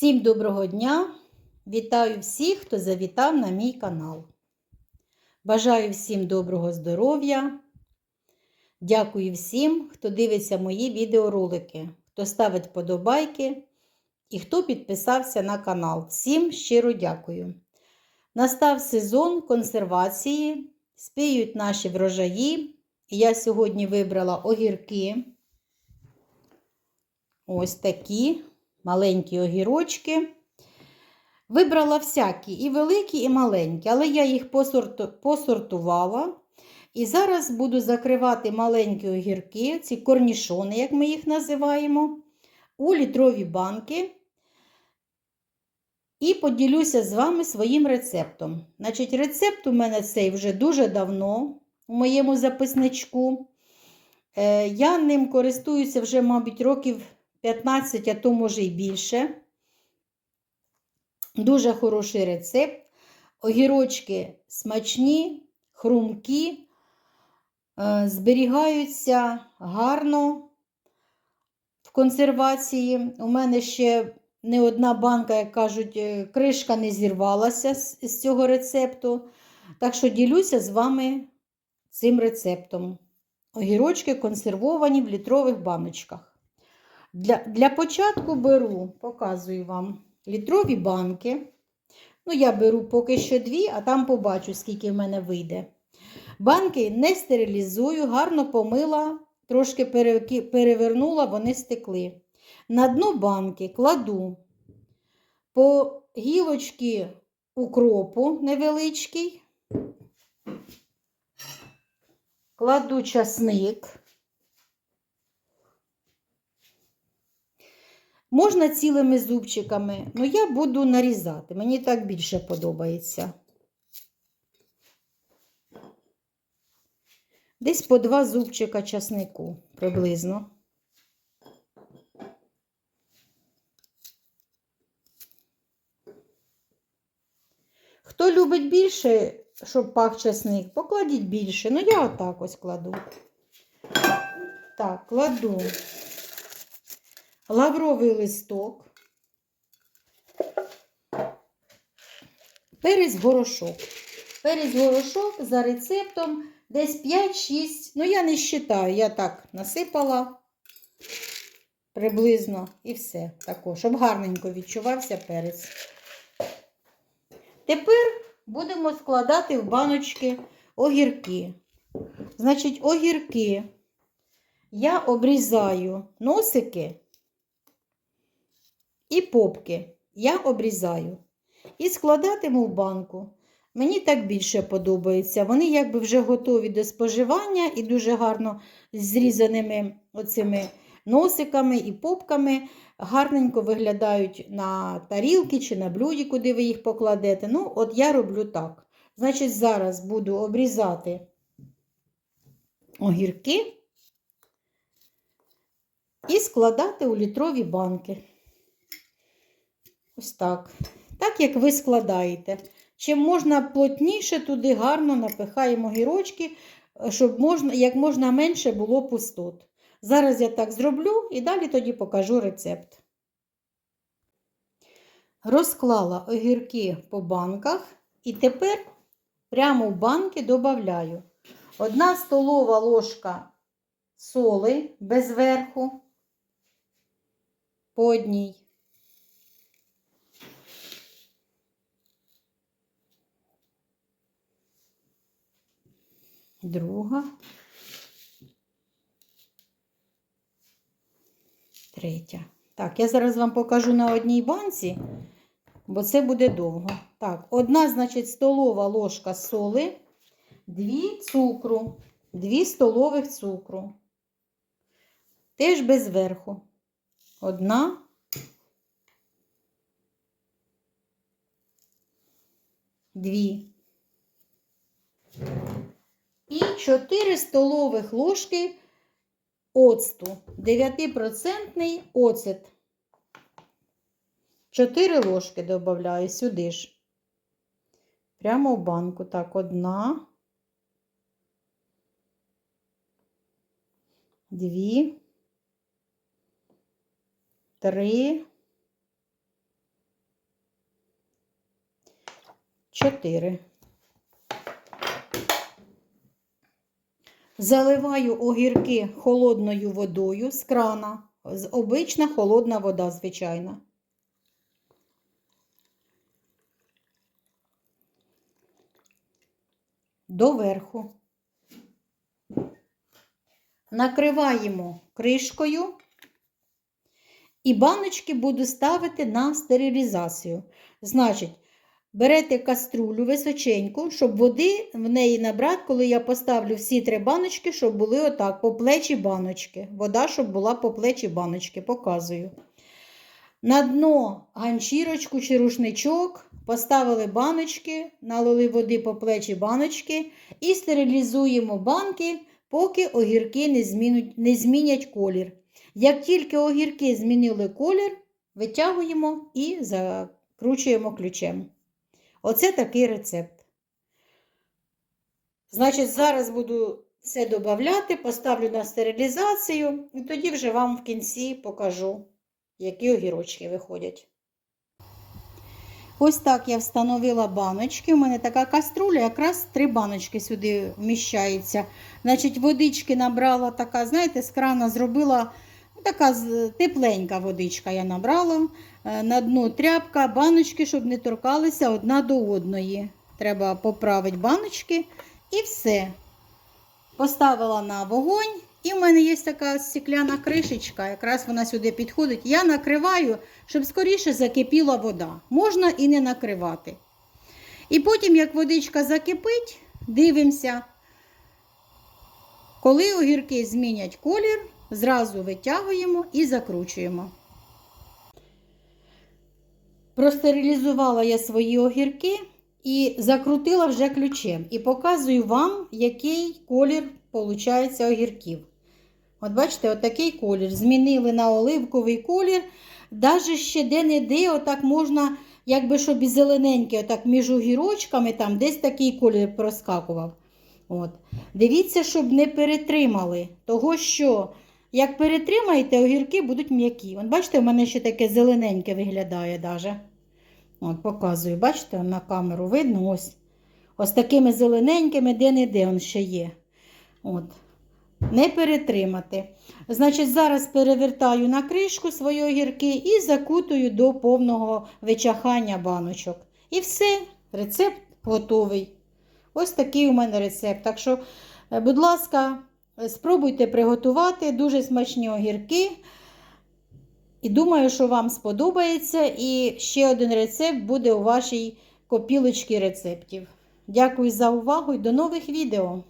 Всім доброго дня! Вітаю всіх, хто завітав на мій канал. Бажаю всім доброго здоров'я. Дякую всім, хто дивиться мої відеоролики, хто ставить подобайки і хто підписався на канал. Всім щиро дякую. Настав сезон консервації, спіють наші врожаї. Я сьогодні вибрала огірки. Ось такі маленькі огірочки. Вибрала всякі, і великі, і маленькі, але я їх посорту, посортувала. І зараз буду закривати маленькі огірки, ці корнішони, як ми їх називаємо, у літрові банки. І поділюся з вами своїм рецептом. Значить, рецепт у мене цей вже дуже давно у моєму записничку. Е, Я ним користуюся вже, мабуть, років 15, а то може і більше. Дуже хороший рецепт. Огірочки смачні, хрумкі, е, зберігаються гарно в консервації. У мене ще не одна банка, як кажуть, е, кришка не зірвалася з цього рецепту. Так що ділюся з вами цим рецептом. Огірочки консервовані в літрових баночках. Для для початку беру, показую вам літрові банки. Ну, я беру поки що дві, а там побачу, скільки в мене вийде. Банки не стерилізую, гарно помила, трошки перевернула, вони стекли. На дно банки кладу по гілочки укропу невеличкий, кладу часник. Можна цілими зубчиками, але я буду нарізати. Мені так більше подобається. Десь по два зубчика часнику приблизно. Хто любить більше, щоб пах часник, покладіть більше. Ну, я отак ось кладу. Так, кладу лавровий листок, перець горошок. Перець горошок за рецептом десь 5-6, ну я не вважаю, я так насипала приблизно і все. Тако, щоб гарненько відчувався перець. Тепер будемо складати в баночки огірки. Значить, огірки я обрізаю носики і попки я обрізаю. І складатиму в банку. Мені так більше подобається. Вони якби вже готові до споживання і дуже гарно зрізаними оцими носиками і попками. Гарненько виглядають на тарілки чи на блюді, куди ви їх покладете. Ну, от я роблю так. Значить, зараз буду обрізати огірки і складати у літрові банки. Ось так. Так, як ви складаєте. Чим можна плотніше, туди гарно напихаємо гірочки, щоб можна, як можна менше було пустот. Зараз я так зроблю і далі тоді покажу рецепт. Розклала огірки по банках і тепер прямо в банки додаю одна столова ложка соли без верху по одній. Друга, третя. Так, я зараз вам покажу на одній банці, бо це буде довго. Так, одна, значить, столова ложка соли, дві цукру, дві столових цукру. Теж без верху. Одна. Дві. 4 столових ложки оцту. 9% оцет. 4 ложки додаю сюди ж. Прямо в банку. Так, одна. Дві. Три. Чотири. Заливаю огірки холодною водою з крана. Обична холодна вода, звичайна. Доверху. Накриваємо кришкою. І баночки буду ставити на стерилізацію. Значить, берете каструлю височеньку, щоб води в неї набрати, коли я поставлю всі три баночки, щоб були отак, по плечі баночки. Вода, щоб була по плечі баночки, показую. На дно ганчірочку чи рушничок поставили баночки, налили води по плечі баночки і стерилізуємо банки, поки огірки не, змінуть, не змінять колір. Як тільки огірки змінили колір, витягуємо і закручуємо ключем. Оце такий рецепт. Значить, зараз буду все додати, поставлю на стерилізацію, і тоді вже вам в кінці покажу, які огірочки виходять. Ось так я встановила баночки. У мене така каструля, якраз три баночки сюди вміщається. Значить, водички набрала така, знаєте, з крана зробила ну, така тепленька водичка я набрала. Е, На дно тряпка, баночки, щоб не торкалися одна до одної. Треба поправити баночки і все. Поставила на вогонь. І в мене є така стекляна кришечка, якраз вона сюди підходить. Я накриваю, щоб скоріше закипіла вода. Можна і не накривати. І потім, як водичка закипить, дивимося, коли огірки змінять колір, зразу витягуємо і закручуємо. Простерилізувала я свої огірки і закрутила вже ключем. І показую вам, який колір виходить огірків. От бачите, отакий колір. Змінили на оливковий колір. Даже ще де-не-де, отак можна, якби щоб і зелененький, отак між огірочками, там десь такий колір проскакував. От. Дивіться, щоб не перетримали. Того, що як перетримаєте, огірки будуть м'які. Бачите, у мене ще таке зелененьке виглядає. Даже. От, показую, бачите, на камеру видно ось. Ось такими зелененькими, де-не-де он ще є. От. Не перетримати. Значить, зараз перевертаю на кришку свої огірки і закутую до повного вичахання баночок. І все, рецепт готовий. Ось такий у мене рецепт. Так що, е, будь ласка, спробуйте приготувати дуже смачні огірки. І думаю, що вам сподобається. І ще один рецепт буде у вашій копілочці рецептів. Дякую за увагу і до нових відео!